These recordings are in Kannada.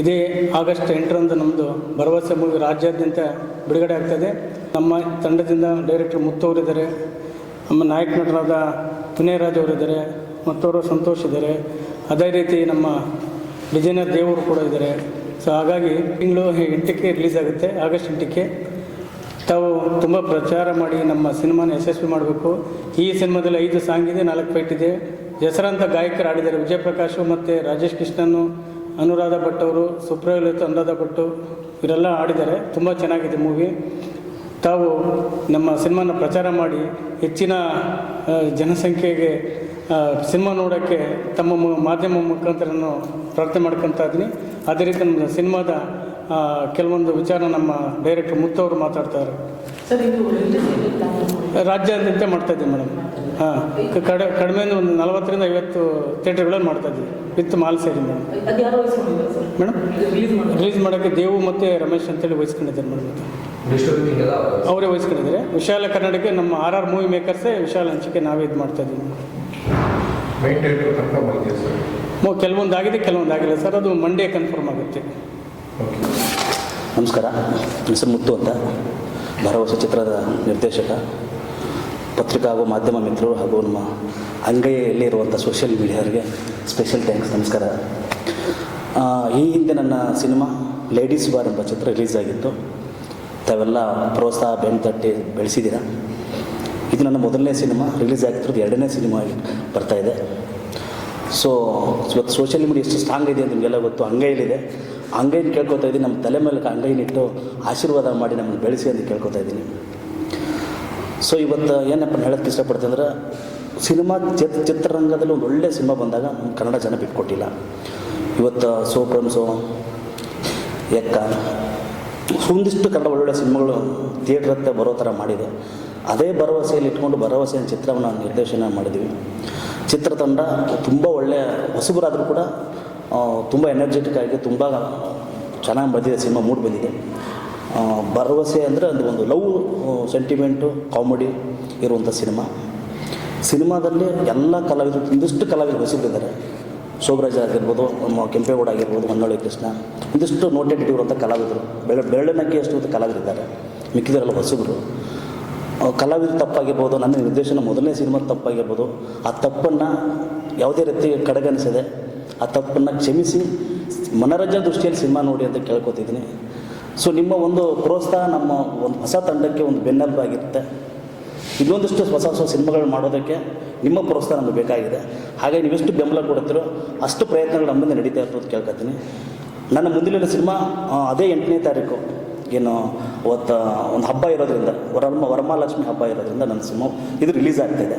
ಇದೇ ಆಗಸ್ಟ್ ಎಂಟರಂದು ನಮ್ಮದು ಭರವಸೆ ಮೂವಿ ರಾಜ್ಯಾದ್ಯಂತ ಬಿಡುಗಡೆ ಆಗ್ತದೆ. ನಮ್ಮ ತಂಡದಿಂದ ಡೈರೆಕ್ಟರ್ ಮುತ್ತು ಅವರಿದ್ದಾರೆ, ನಮ್ಮ ನಾಯಕ ನಟರಾದ ಪುಣ್ಯರಾಜ್ ಅವರಿದ್ದಾರೆ ಮತ್ತವರು ಸಂತೋಷ್ ಇದ್ದಾರೆ. ಅದೇ ರೀತಿ ನಮ್ಮ ಡಿಸೈನರ್ ದೇವರು ಕೂಡ ಇದ್ದಾರೆ. ಸೊ ಹಾಗಾಗಿ ತಿಂಗಳು ಎಂಟಕ್ಕೆ ರಿಲೀಸ್ ಆಗುತ್ತೆ, ಆಗಸ್ಟ್ ಎಂಟಕ್ಕೆ. ತಾವು ತುಂಬ ಪ್ರಚಾರ ಮಾಡಿ ನಮ್ಮ ಸಿನಿಮಾನ ಯಶಸ್ವಿ ಮಾಡಬೇಕು. ಈ ಸಿನಿಮಾದಲ್ಲಿ ಐದು ಸಾಂಗ್ ಇದೆ, ನಾಲ್ಕು ಪೈಟ್ ಇದೆ. ಹೆಸರಾಂತ ಗಾಯಕರು ಆಡಿದ್ದಾರೆ ವಿಜಯಪ್ರಕಾಶು ಮತ್ತು ರಾಜೇಶ್ ಕೃಷ್ಣನ್ನು ಅನುರಾಧ ಭಟ್ ಅವರು ಸುಪ್ರಲಿತ ಅನುರಾಧ ಭಟ್ಟು ಇವರೆಲ್ಲ ಆಡಿದ್ದಾರೆ ತುಂಬ ಚೆನ್ನಾಗಿದೆ ಮೂವಿ ತಾವು ನಮ್ಮ ಸಿನಿಮಾನ ಪ್ರಚಾರ ಮಾಡಿ ಹೆಚ್ಚಿನ ಜನಸಂಖ್ಯೆಗೆ ಸಿನಿಮಾ ನೋಡೋಕ್ಕೆ ತಮ್ಮ ಮಾಧ್ಯಮ ಮುಖಾಂತರ ನಾನು ಪ್ರಾರ್ಥನೆ ಮಾಡ್ಕೊತಾ ಇದ್ದೀನಿ. ಅದೇ ರೀತಿ ನಮ್ಮ ಸಿನಿಮಾದ ಕೆಲವೊಂದು ವಿಚಾರ ನಮ್ಮ ಡೈರೆಕ್ಟರ್ ಮುತ್ತವರು ಮಾತಾಡ್ತಾರೆ? ರಾಜ್ಯಾದ್ಯಂತ ಮಾಡ್ತಾ ಇದ್ದೀವಿ ಮೇಡಮ್. ಹಾಂ ಕಡೆ ಕಡಿಮೆ ಒಂದು ನಲವತ್ತರಿಂದ ಐವತ್ತು ಥಿಯೇಟರ್ಗಳಲ್ಲಿ ಮಾಡ್ತಾ ಇದ್ದೀವಿ ವಿತ್ ಮಾಲ್ ಸೇರಿ ಮೇಡಮ್ ಅದು ಯಾರು ವಹಿಸ್ಕೊಂಡಿದ್ದಾರೆ ಸರ್? ಮೇಡಮ್ ರಿಲೀಸ್ ಮಾಡಿ ರಿಲೀಸ್ ಮಾಡೋಕ್ಕೆ ದೇವು ಮತ್ತು ರಮೇಶ್ ಅಂತೇಳಿ ವಹಿಸ್ಕೊಂಡಿದ್ದಾರೆ ಮೇಡಮ್ ಅವರೇ ವಹಿಸ್ಕೊಂಡಿದ್ದಾರೆ. ವಿಶಾಲ ಕನ್ನಡಕ್ಕೆ ನಮ್ಮ ಆರ್ ಆರ್ ಮೂವಿ ಮೇಕರ್ಸೇ ವಿಶಾಲ ಹಂಚಿಕೆ ನಾವೇ ಇದು ಮಾಡ್ತಾ ಇದ್ದೀವಿ. ಕೆಲವೊಂದು ಆಗಿದೆ ಕೆಲವೊಂದು ಆಗಿಲ್ಲ ಸರ್. ಅದು ಮಂಡೇ ಕನ್ಫರ್ಮ್ ಆಗುತ್ತೆ. ಓಕೆ ನಮಸ್ಕಾರ. ಹೆಸರು ಮುತ್ತು ಅಂತ. ಭರವಸೆ ಚಿತ್ರದ ನಿರ್ದೇಶಕ. ಪತ್ರಿಕಾ ಹಾಗೂ ಮಾಧ್ಯಮ ಮಿತ್ರರು ಹಾಗೂ ನಮ್ಮ ಅಂಗೈಯಲ್ಲಿ ಇರುವಂಥ ಸೋಷಿಯಲ್ ಮೀಡಿಯಾರಿಗೆ ಸ್ಪೆಷಲ್ ಥ್ಯಾಂಕ್ಸ್, ನಮಸ್ಕಾರ. ಈ ಹಿಂದೆ ನನ್ನ ಸಿನಿಮಾ ಲೇಡೀಸ್ ಬಾರ್ ಎಂಬ ಚಿತ್ರ ರಿಲೀಸ್ ಆಗಿತ್ತು. ತಾವೆಲ್ಲ ಪ್ರೋತ್ಸಾಹ ಬೆನ್ ತಟ್ಟಿ ಬೆಳೆಸಿದ್ದೀರ? ಇದು ನನ್ನ ಮೊದಲನೇ ಸಿನಿಮಾ, ರಿಲೀಸ್ ಆಗ್ತಿರೋದು ಎರಡನೇ ಸಿನಿಮಾ ಬರ್ತಾ ಇದೆ. ಸೊ ಇವತ್ತು ಸೋಷಿಯಲ್ ಮೀಡಿಯಾ ಎಷ್ಟು ಸ್ಟ್ರಾಂಗ್ ಇದೆ ಅಂತ ನಿಮಗೆಲ್ಲ ಗೊತ್ತು. ಅಂಗೈಲಿದೆ ಅಂಗೈನ ಕೇಳ್ಕೊತಾ ಇದ್ದೀನಿ, ನಮ್ಮ ತಲೆ ಮೇಲೆ ಅಂಗೈನಿಟ್ಟು ಆಶೀರ್ವಾದ ಮಾಡಿ ನಮ್ಮನ್ನು ಬೆಳೆಸಿ ಅಂತ ಕೇಳ್ಕೊತಾ ಇದ್ದೀನಿ. ಸೊ ಇವತ್ತು ಏನಪ್ಪ ಹೇಳೋಕ್ಕೆ ಇಷ್ಟಪಡ್ತೀನಿ ಅಂದ್ರೆ ಸಿನಿಮಾ ಚಿತ್ ಚಿತ್ರರಂಗದಲ್ಲಿ ಒಂದು ಒಳ್ಳೆಯ ಸಿನಿಮಾ ಬಂದಾಗ ನಮ್ಮ ಕನ್ನಡ ಜನ ಬಿಟ್ಕೊಟ್ಟಿಲ್ಲ. ಇವತ್ತು ಸೋಪ್ರಮ್ಸೋ ಎಕ್ಕ, ಒಂದಿಷ್ಟು ಕನ್ನಡ ಒಳ್ಳೊಳ್ಳೆ ಸಿನಿಮಾಗಳು ಥಿಯೇಟ್ರ್ ಹತ್ತಿರ ಬರೋ ಥರ ಮಾಡಿದೆ. ಅದೇ ಭರವಸೆಯಲ್ಲಿ ಇಟ್ಕೊಂಡು ಭರವಸೆಯ ಚಿತ್ರವನ್ನು ನಿರ್ದೇಶನ ಮಾಡಿದ್ವಿ. ಚಿತ್ರತಂಡ ತುಂಬ ಒಳ್ಳೆಯ ಹೊಸಬರಾದರೂ ಕೂಡ ತುಂಬ ಎನರ್ಜೆಟಿಕ್ ಆಗಿ ತುಂಬ ಚೆನ್ನಾಗಿ ಬಂದಿದೆ, ಸಿನಿಮಾ ಮೂಡ್ ಬಂದಿದೆ. ಭರವಸೆ ಅಂದರೆ ಅದು ಒಂದು ಲವ್ ಸೆಂಟಿಮೆಂಟು ಕಾಮಿಡಿ ಇರುವಂಥ ಸಿನಿಮಾ. ಸಿನಿಮಾದಲ್ಲಿ ಎಲ್ಲ ಕಲಾವಿದರು, ಒಂದಿಷ್ಟು ಕಲಾವಿದರು ಇದ್ದಾರೆ ಶೋಭರಾಜ್ ಆಗಿರ್ಬೋದು ಕೆಂಪೇಗೌಡ ಆಗಿರ್ಬೋದು ಹೊನ್ನಾಳಿ ಕೃಷ್ಣ, ಒಂದಿಷ್ಟು ನೋಟೆಡ್ ಇರುವಂಥ ಕಲಾವಿದರು. ಬೆಳೆ, ಬೆರಳಿನಕ್ಕೆ ಎಷ್ಟು ಕಲಾವಿದರಿದ್ದಾರೆ ಮಿಕ್ಕಿದರೆಲ್ಲ ಹೊಸಬರು. ಕಲಾವಿದ ತಪ್ಪಾಗಿರ್ಬೋದು, ನನ್ನ ನಿರ್ದೇಶನ ಮೊದಲನೇ ಸಿನಿಮಾ ತಪ್ಪಾಗಿರ್ಬೋದು, ಆ ತಪ್ಪನ್ನು ಯಾವುದೇ ರೀತಿ ಕಡೆಗಣಿಸದೆ, ಆ ತಪ್ಪನ್ನು ಕ್ಷಮಿಸಿ, ಮನೋರಂಜನೆ ದೃಷ್ಟಿಯಲ್ಲಿ ಸಿನಿಮಾ ನೋಡಿ ಅಂತ ಕೇಳ್ಕೊತಿದ್ದೀನಿ. ಸೊ, ನಿಮ್ಮ ಒಂದು ಪ್ರೋತ್ಸಾಹ, ನಮ್ಮ ಒಂದು ಹೊಸ ತಂಡಕ್ಕೆ ಒಂದು ಬೆನ್ನೆಲುಬಾಗಿರುತ್ತೆ ಇನ್ನೊಂದಿಷ್ಟು ಹೊಸ ಹೊಸ ಸಿನಿಮಾಗಳು ಮಾಡೋದಕ್ಕೆ ನಿಮ್ಮ ಪ್ರೋತ್ಸಾಹ ನಮಗೆ ಬೇಕಾಗಿದೆ. ಹಾಗೆ ನೀವೆಷ್ಟು ಬೆಂಬಲ ಕೊಡುತ್ತೀರೋ ಅಷ್ಟು ಪ್ರಯತ್ನಗಳು ನಮ್ಮಿಂದ ನಡೀತಾ ಇರ್ತದೆ ಕೇಳ್ಕೊತೀನಿ. ನನ್ನ ಮುಂದಿನ ಸಿನಿಮಾ ಅದೇ ಎಂಟನೇ ತಾರೀಕು. ಏನು, ಅವತ್ತು ಒಂದು ಹಬ್ಬ ಇರೋದ್ರಿಂದ, ವರಮ, ವರಮಹಾಲಕ್ಷ್ಮಿ ಹಬ್ಬ ಇರೋದ್ರಿಂದ ನನ್ನ ಸಿನಿಮಾ ಇದು ರಿಲೀಸ್ ಆಗ್ತಾಯಿದೆ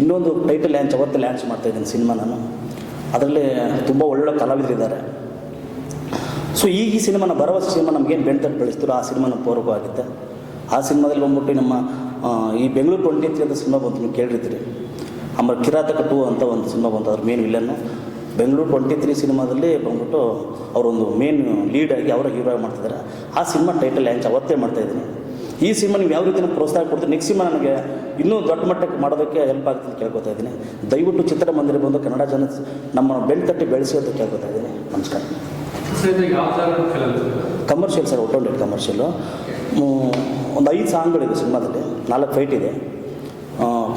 ಇನ್ನೊಂದು ಟೈಟಲ್ ಲ್ಯಾಂಚ್ ಅವತ್ತು ಲ್ಯಾಂಚ್ ಮಾಡ್ತಾಯಿದ್ದೀನಿ ಸಿನಿಮಾ ನಾನು. ಅದರಲ್ಲಿ ತುಂಬ ಒಳ್ಳೆ ಕಲಾವಿದರಿದ್ದಾರೆ ಸೊ ಈ ಈ ಸಿನಿಮಾನ ಭರವಸೆ ಸಿನಿಮಾ ಏನು ಬೆಣ್ತಟ್ಟು ಬೆಳೆಸ್ತಿರೋ ಆ ಸಿನಿಮಾ ನಮ್ಮ ಪೂರ್ವಕವಾಗುತ್ತೆ ಆ ಸಿನಿಮಾದಲ್ಲಿ ಬಂದ್ಬಿಟ್ಟು ನಮ್ಮ ಈ ಬೆಂಗಳೂರು ಟ್ವೆಂಟಿ ತ್ರೀ ಅಂತ ಸಿನಿಮಾ ಬಂತು ನೀವು ಕೇಳಿರ್ತೀರಿ ಆಮೇಲೆ ಕಿರಾತಕ ಟು ಅಂತ ಒಂದು ಸಿನಿಮಾ ಬಂತು ಅದ್ರ ಮೇನ್ ವಿಲನ್ನು ಬೆಂಗಳೂರು ಟ್ವೆಂಟಿ ತ್ರೀ ಸಿನಿಮಾದಲ್ಲಿ ಬಂದ್ಬಿಟ್ಟು ಅವರೊಂದು ಮೇನ್ ಆಗಿ ಅವರ ಹೀರೋ ಆಗಿ ಮಾಡ್ತಿದ್ದಾರೆ. ಆ ಸಿನಿಮಾ ಟೈಟಲ್ ಲ್ಯಾಂಚ್ ಅವತ್ತೇ ಮಾಡ್ತಾಯಿದ್ದೀನಿ ಈ ಸಿನಿಮಾ ನೀವು ಯಾವ ರೀತಿ ಪ್ರೋತ್ಸಾಹ ಕೊಡ್ತೀನಿ ನೆಕ್ಸ್ಟ್ ಸಿನಿಮಾ ನನಗೆ ಇನ್ನೂ ದೊಡ್ಡ ಮಟ್ಟಕ್ಕೆ ಮಾಡೋದಕ್ಕೆ ಹೆಲ್ಪ್ ಆಗ್ತದೆ ಅಂತ ಕೇಳ್ಕೊತಾ ಇದ್ದೀನಿ. ದಯವಿಟ್ಟು ಚಿತ್ರಮಂದಿರ ಬಂದು ಕನ್ನಡ ಜನ ನಮ್ಮ ಬೆಲ್ ತಟ್ಟಿ ಬೆಳೆಸಿ ಅಂತ ಕೇಳ್ಕೊತಾ ಇದ್ದೀನಿ. ನಮಸ್ಕಾರ. Commercial sir? ಒಟ್ಟೊಂಡೆ ಕಮರ್ಷಿಯಲು ಒಂದು ಐದು ಸಾಂಗ್ಗಳಿದೆ ಸಿನಿಮಾದಲ್ಲಿ ನಾಲ್ಕು ಫೈಟ್ ಇದೆ.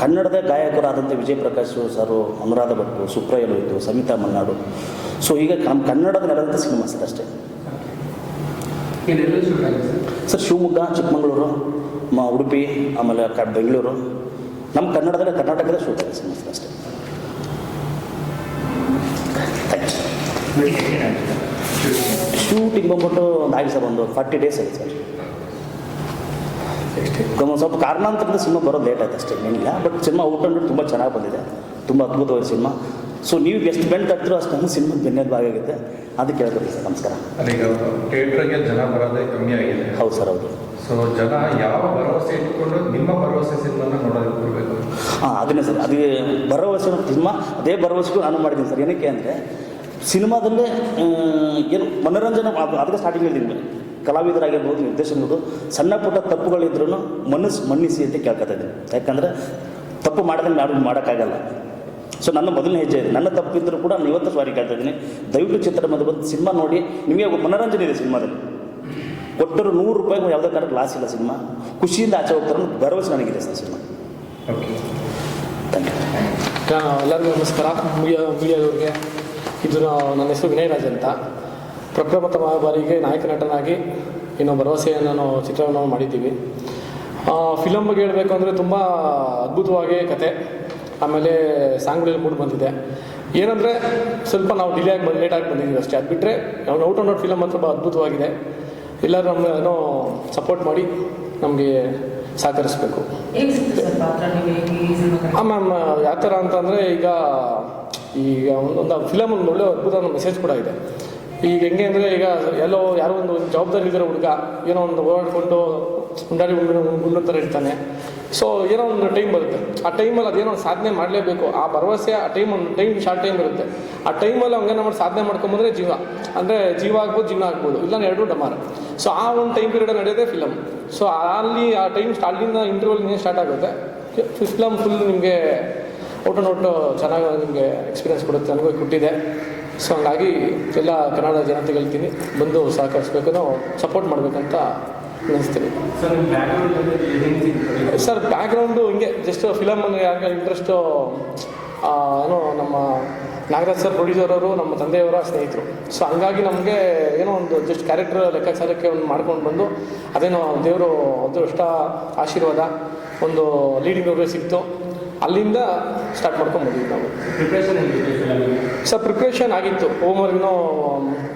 ಕನ್ನಡದ ಗಾಯಕರಾದಂಥ ವಿಜಯ್ ಪ್ರಕಾಶ್ ಸರು ಅನುರಾಧ ಭಟ್ಟು ಸುಪ್ರಯ ಇತ್ತು ಸಮಿತಾ ಮನ್ನಾಡು ಸೊ ಈಗ ನಮ್ಮ ಕನ್ನಡದ ನಡೆದಂಥ ಸಿನಿಮಾ ಸರ್ ಅಷ್ಟೇ. ಸರ್. ಶಿವಮೊಗ್ಗ ಚಿಕ್ಕಮಗಳೂರು ಉಡುಪಿ ಆಮೇಲೆ ಕ ಬೆಂಗಳೂರು. ನಮ್ಮ ಕನ್ನಡದಲ್ಲಿ ಕರ್ನಾಟಕದ ಶೂಟ್ ಆಗಿದೆ ಸಿನಿಮಾ ಸರ್ ಅಷ್ಟೇ. ಥ್ಯಾಂಕ್ಸ್ ಶೂಟಿಂಗ್ ಬಂದ್ಬಿಟ್ಟು ಒಂದು ಆಗಿ ಸರ್ ಒಂದು ಫಾರ್ಟಿ ಡೇಸ್ ಆಗಿದೆ ಸರ್. ಒಂದು ಸ್ವಲ್ಪ ಕಾರಣಾಂತರದ ಸಿನಿಮಾ ಬರೋದು ಲೇಟ್ ಆಯ್ತು ಅಷ್ಟೇ ಏನಿಲ್ಲ. ಬಟ್ ಸಿನಿಮಾ ಔಟ್ ಅಂಡ್ ತುಂಬ ಚೆನ್ನಾಗಿ ಬಂದಿದೆ. ತುಂಬ ಅದ್ಭುತವಾದ ಸಿನಿಮಾ. ಸೊ ನೀವು ಎಷ್ಟು ಬೆಂಡ್ ತಟ್ಟಿರೋ ಅಷ್ಟೊಂದು ಸಿನಿಮಾ ಬೆನ್ನೆದ ಭಾಗ ಆಗುತ್ತೆ ಅದಕ್ಕೆ ಹೇಳ್ಬೋದು ಸರ್ ನಮಸ್ಕಾರ. ಥಿಯೇಟ್ರಿಗೆ ಜನ ಬರೋದೇ ಕಮ್ಮಿ ಆಗಿದೆ. ಹೌದು ಸರ್ ಹೌದು. ಸೊ ಜನ ಯಾವ ಭರವಸೆ ಇಟ್ಕೊಂಡು ನಿಮ್ಮ ಭರವಸೆ ಸಿನಿಮಾನ ನೋಡೋದಕ್ಕೆ ಬರಬೇಕು? ಹಾಂ ಅದನ್ನೇ ಸರ್. ಅದೇ ಭರವಸೆ ಸಿನಿಮಾ ಅದೇ ಭರವಸೆಗೂ ನಾನು ಮಾಡಿದ್ದೀನಿ ಸರ್. ಏನಕ್ಕೆ ಅಂದರೆ ಸಿನಿಮಾದಲ್ಲೇ ಏನು ಮನೋರಂಜನೆ ಅದು- ಅದಕ್ಕೆ ಸ್ಟಾರ್ಟಿಂಗ್ ಹೇಳಿದ್ದೀನಿ ಕಲಾವಿದರಾಗಿರ್ಬೋದು ನಿರ್ದೇಶನಗಳು ಸಣ್ಣ ಪುಟ್ಟ ತಪ್ಪುಗಳಿದ್ರೂ ಮನಸ್ಸು ಮನ್ನಿಸಿ ಅಂತ ಕೇಳ್ಕೊತಾ ಇದ್ದೀನಿ. ಯಾಕಂದರೆ ತಪ್ಪು ಮಾಡಿದ್ರೆ ಯಾರು ಮಾಡೋಕ್ಕಾಗಲ್ಲ. ಸೊ ನನ್ನ ಮೊದಲನೇ ಹೆಜ್ಜೆ ಇದೆ ನನ್ನ ತಪ್ಪಿದ್ದರೂ ಕೂಡ ನಾನು ಇವತ್ತು ಸಾರಿ ಕೇಳ್ತಾ ಇದ್ದೀನಿ. ದಯವಿಟ್ಟು ಚಿತ್ರಮಂದಿರ ಬಂದು ಸಿನಿಮಾ ನೋಡಿ. ನಿಮಗೆ ಮನೋರಂಜನೆ ಇದೆ ಸಿನಿಮಾದಲ್ಲಿ. ಕೊಟ್ಟರು ನೂರು ರೂಪಾಯಿಗೂ ಯಾವುದೇ ಕಾರಣಕ್ಕೆ ಲಾಸ್ ಇಲ್ಲ ಸಿನಿಮಾ. ಖುಷಿಯಿಂದ ಆಚೆ ಹೋಗ್ತಾರೆ ಅನ್ನೋ ಭರವಸೆ ನನಗಿದೆ sir cinema. Okay thank you ಎಲ್ಲರಿಗೂ ನಮಸ್ಕಾರ. ಮುಗಿಯೋ ಮೀಡಿಯಾದವ್ರಿಗೆ ಇದು ನನ್ನ ಹೆಸರು ವಿನಯ್ ರಾಜ್ ಅಂತ. ಪ್ರಪ್ರಥಮ ಬಾರಿಗೆ ನಾಯಕ ನಟನಾಗಿ ಇನ್ನು ಭರವಸೆಯನ್ನು ನಾವು ಚಿತ್ರವನ್ನು ಮಾಡಿದ್ದೀವಿ. ಫಿಲಮ್ ಬಗ್ಗೆ ಹೇಳಬೇಕು ಅಂದರೆ ತುಂಬ ಅದ್ಭುತವಾಗಿ ಕತೆ. ಆಮೇಲೆ ಸಾಂಗ್ಗಳಲ್ಲಿ ಮೂಡಿ ಬಂದಿದೆ. ಏನಂದರೆ ಸ್ವಲ್ಪ ನಾವು ಡಿಲೇ ಆಗಿ ಬಂದು ಲೇಟಾಗಿ ಬಂದಿದ್ದೀವಿ ಅಷ್ಟೇ. ಅದು ಬಿಟ್ಟರೆ ನಾವು ಔಟ್ ಆ್ಯಂಡ್ ಔಟ್ ಫಿಲಮ್ ಅಂತ ತುಂಬ ಅದ್ಭುತವಾಗಿದೆ. ಎಲ್ಲರೂ ನಮ್ಮ ಏನೋ ಸಪೋರ್ಟ್ ಮಾಡಿ ನಮಗೆ ಸಹಕರಿಸಬೇಕು. ಮ್ಯಾಮ್ ಯಾವ ಥರ ಅಂತಂದರೆ ಈಗ ಈಗ ಒಂದು ಫಿಲಮ್ ಒಂದು ಒಳ್ಳೆ ಅದ್ಭುತ ಮೆಸೇಜ್ ಕೂಡ ಇದೆ. ಈಗ ಹೆಂಗೆ ಅಂದರೆ ಈಗ ಎಲ್ಲೋ ಯಾರೋ ಒಂದು ಜವಾಬ್ದಾರಿ ಇದ್ದಿರೋ ಹುಡುಗ ಏನೋ ಒಂದು ಓಡಾಡಿಕೊಂಡು ಉಂಡಾಡಿ ಉಂಡು ಗುಂಡು ಥರ ಇರ್ತಾನೆ. ಸೊ ಏನೋ ಒಂದು ಟೈಮ್ ಬರುತ್ತೆ. ಆ ಟೈಮಲ್ಲಿ ಅದೇನೋ ಒಂದು ಸಾಧನೆ ಮಾಡಲೇಬೇಕು. ಆ ಭರವಸೆ ಆ ಟೈಮ್ ಒಂದು ಟೈಮ್ ಶಾರ್ಟ್ ಟೈಮ್ ಇರುತ್ತೆ. ಆ ಟೈಮಲ್ಲಿ ಹಂಗೆ ನಮ್ಮ ಸಾಧನೆ ಮಾಡ್ಕೊಂಬಂದ್ರೆ ಜೀವ. ಅಂದರೆ ಜೀವ ಆಗ್ಬೋದು ಜೀವ ಆಗ್ಬೋದು. ಇಲ್ಲ ಎರಡು ಡಮಾರ ಸೊ ಆ ಒಂದು ಟೈಮ್ ಪೀರಿಯಡ್ ನಡೆಯೋದೇ ಫಿಲಮ್ ಸೊ ಅಲ್ಲಿ ಆ ಟೈಮ್ ಅಲ್ಲಿಂದ ಇಂಟರ್ವಲ್ ಸ್ಟಾರ್ಟ್ ಆಗುತ್ತೆ. ಫಿಲಮ್ ಫುಲ್ ನಿಮಗೆ ಔಟ್ ಆ್ಯಂಡ್ ಔಟ್ ಚೆನ್ನಾಗಿ ನಿಮಗೆ ಎಕ್ಸ್ಪೀರಿಯನ್ಸ್ ಕೊಡುತ್ತೆ, ನನಗೂ ಕೊಟ್ಟಿದೆ. ಸೊ ಹಂಗಾಗಿ ಎಲ್ಲ ಕನ್ನಡ ಜನತೆ ಹೇಳ್ತೀನಿ ಬಂದು ಸಹಕರಿಸ್ಬೇಕು ನಾವು ಸಪೋರ್ಟ್ ಮಾಡಬೇಕಂತ ಅನ್ನಿಸ್ತೀನಿ ಸರ್ ಬ್ಯಾಕ್ಗ್ರೌಂಡ್ ಹಿಂಗೆ ಜಸ್ಟ್ ಫಿಲಮನ್ನು ಯಾಕೆ ಇಂಟ್ರೆಸ್ಟು ಏನೋ ನಮ್ಮ ನಾಗರಾಜ್ ಸರ್ ಪ್ರೊಡ್ಯೂಸರ್ ಅವರು ನಮ್ಮ ತಂದೆಯವರ ಸ್ನೇಹಿತರು. ಸೊ ಹಂಗಾಗಿ ನಮಗೆ ಏನೋ ಒಂದು ಜಸ್ಟ್ ಕ್ಯಾರೆಕ್ಟರ್ ಲೆಕ್ಕಾಚಾರಕ್ಕೆ ಒಂದು ಮಾಡ್ಕೊಂಡು ಬಂದು ಅದೇನೋ ದೇವರು ಅದೃಷ್ಟ ಆಶೀರ್ವಾದ ಒಂದು ಲೀಡಿಂಗ್ ರೋಲ್ ಸಿಕ್ತು. ಅಲ್ಲಿಂದ ಸ್ಟಾರ್ಟ್ ಮಾಡ್ಕೊಂಡು ಬಂದಿದ್ವಿ ನಾವು. ಪ್ರಿಪ್ರೇಷನ್ ಸರ್ ಪ್ರಿಪ್ರೇಷನ್ ಆಗಿತ್ತು. ಹೋಮ್ವರ್ಕ್ನೂ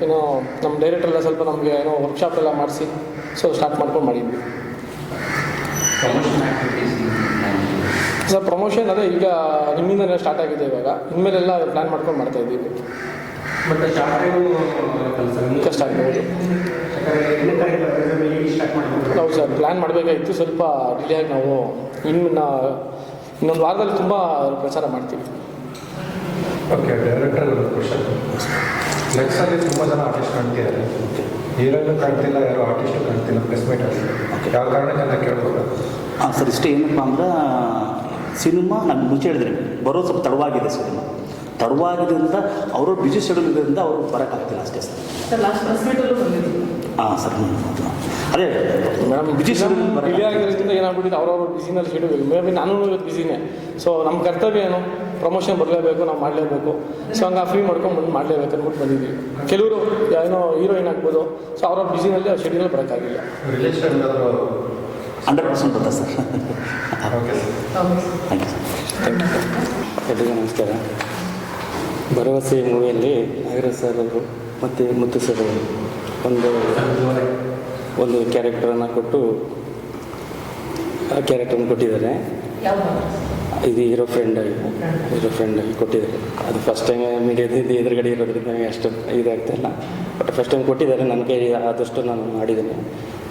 ಏನೋ ನಮ್ಮ ಡೈರೆಕ್ಟರ್ ಎಲ್ಲ ಸ್ವಲ್ಪ ನಮಗೆ ಏನೋ ವರ್ಕ್ಶಾಪ್ ಎಲ್ಲ ಮಾಡಿಸಿ ಸೊ ಸ್ಟಾರ್ಟ್ ಮಾಡ್ಕೊಂಡು ಮಾಡಿದ್ವಿ. ಸರ್ ಪ್ರಮೋಷನ್ ಅದೇ ಈಗ ನಿಮ್ಮಿಂದನೇ ಸ್ಟಾರ್ಟ್ ಆಗಿದೆ ಇವಾಗ. ಇನ್ಮೇಲೆಲ್ಲ ಪ್ಲ್ಯಾನ್ ಮಾಡ್ಕೊಂಡು ಮಾಡ್ತಾ ಇದ್ದೀವಿ. ಕಷ್ಟ ಆಗ್ಬೋದು ನಾವು ಸರ್ ಪ್ಲ್ಯಾನ್ ಮಾಡಬೇಕಾಗಿತ್ತು. ಸ್ವಲ್ಪ ಡಿಲೇ ಆಗಿ ನಾವು ಇನ್ನು ಇನ್ನೊಂದು ವಾರದಲ್ಲಿ ತುಂಬ ಪ್ರಚಾರ ಮಾಡ್ತೀವಿ. ಓಕೆ ಡೈರೆಕ್ಟರ್ ಕ್ವಶನ್ ನೆಕ್ಸ್ಟ್ ಅಲ್ಲಿ ತುಂಬ ಜನ ಆರ್ಟಿಸ್ಟ್ ಕಾಣ್ತಿದ್ದಾರೆ. ಹೀರೋನು ಕಾಣ್ತಿಲ್ಲ ಯಾರು ಆರ್ಟಿಸ್ಟು ಕಾಣ್ತಿಲ್ಲ ಪ್ರೆಸ್ ಮೀಟ್ ಅಲ್ಲಿ. ಯಾವ ಕಾರಣಕ್ಕೆ ಅಂತ ಕೇಳ್ಬೋದು ಹಾಂ ಸರ್ ಇಷ್ಟೇ ಏನಪ್ಪ ಅಂದ್ರೆ ಸಿನಿಮಾ ನಾನು ಮುಂಚೆ ಹೇಳಿದ್ರೆ ಬರೋ ಸ್ವಲ್ಪ ತಡವಾಗಿದೆ ಸಿನಿಮಾ. ತಡವಾಗಿದ್ದರಿಂದ ಅವರು ಬಿಜಿ ಶೆಡ್ಯೂಲ್ ಇರೋದ್ರಿಂದ ಅವರು ಬರೋಕ್ಕಾಗ್ತಿಲ್ಲ ಅಷ್ಟೇ ಸರ್. ಬಂದಿದ್ದೀವಿ ಹಾಂ ಸರ್ ಅದೇ ಮೇಡಮ್ ಬಿಜಿ ಶೆಡ್ಯೂಲ್ ಡಿಲೇ ಆಗಿರೋದ್ರಿಂದ ಏನಾಗ್ಬಿಟ್ಟಿದೆ? ಅವ್ರವ್ರ ಬಿಸಿನಲ್ಲಿ ಶೆಡ್ಯೂಲ್ ಮೇ ಬಿ ನಾನು ಇವತ್ತು ಬಿಸಿನೇ ಸೊ ನಮ್ಮ ಕರ್ತವ್ಯ ಏನು? ಪ್ರಮೋಷನ್ ಬರಲೇಬೇಕು ನಾವು ಮಾಡಲೇಬೇಕು. ಸೊ ಹಂಗೆ ಫ್ರೀ ಮಾಡ್ಕೊಂಡು ಬಂದು ಮಾಡಲೇಬೇಕು ಅಂದ್ಬಿಟ್ಟು ಬಂದಿದ್ವಿ ಕೆಲವರು ಏನೋ ಹೀರೋಯಿನ್ ಆಗ್ಬೋದು. ಸೊ ಅವ್ರ ಬಿಸಿನಲ್ಲಿ ಶೆಡ್ಯೂಲ್ ಬರೋಕ್ಕಾಗಿಲ್ಲ. ಹಂಡ್ರೆಡ್ ಪರ್ಸೆಂಟ್ ಬರ್ತದೆ sir. Okay sir thank you sir ಎಲ್ರಿಗೂ ನಮಸ್ಕಾರ. ಭರವಸೆ ಮೂವಿಯಲ್ಲಿ ನಾಗರಾಜ್ ಸರ್ ಅವರು ಮತ್ತು ಮುತ್ತು ಸರ್ ಅವರು ಒಂದು ಒಂದು ಕ್ಯಾರೆಕ್ಟರನ್ನು ಕೊಟ್ಟು ಆ ಕ್ಯಾರೆಕ್ಟರ್ನ ಕೊಟ್ಟಿದ್ದಾರೆ. ಇದು ಹೀರೋ ಫ್ರೆಂಡಾಗಿ ಹೀರೋ ಫ್ರೆಂಡಾಗಿ ಕೊಟ್ಟಿದ್ದಾರೆ. ಅದು ಫಸ್ಟ್ ಟೈಮ್ ಮೀಡಿಯಾದಿಂದ ಎದುರುಗಡೆ ಇರೋದ್ರಿಂದ ನನಗೆ ಅಷ್ಟು ಇದಾಗ್ತಾಯಿಲ್ಲ ಬಟ್ ಫಸ್ಟ್ ಟೈಮ್ ಕೊಟ್ಟಿದ್ದಾರೆ ನನಗೆ ಕೈ ಆದಷ್ಟು ನಾನು ಮಾಡಿದ್ದೇನೆ.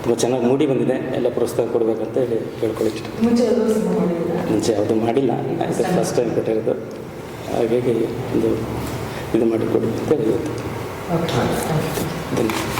ತುಂಬ ಚೆನ್ನಾಗಿ ಮೂಡಿ ಬಂದಿದೆ. ಎಲ್ಲ ಪ್ರೋತ್ಸಾಹ ಕೊಡಬೇಕಂತ ಹೇಳಿ ಕೇಳ್ಕೊಳ್ಳಿ ಇಷ್ಟ ಮುಂಚೆ ಯಾವುದು ಮಾಡಿಲ್ಲ. ಇದು ಫಸ್ಟ್ ಟೈಮ್ ಕೊಟ್ಟಿರೋದು. ಹಾಗಾಗಿ ಒಂದು ಇದು ಮಾಡಿಕೊಡಿ ಅಂತ ಹೇಳಿ ಓಕೆ ಧನ್ಯವಾದ.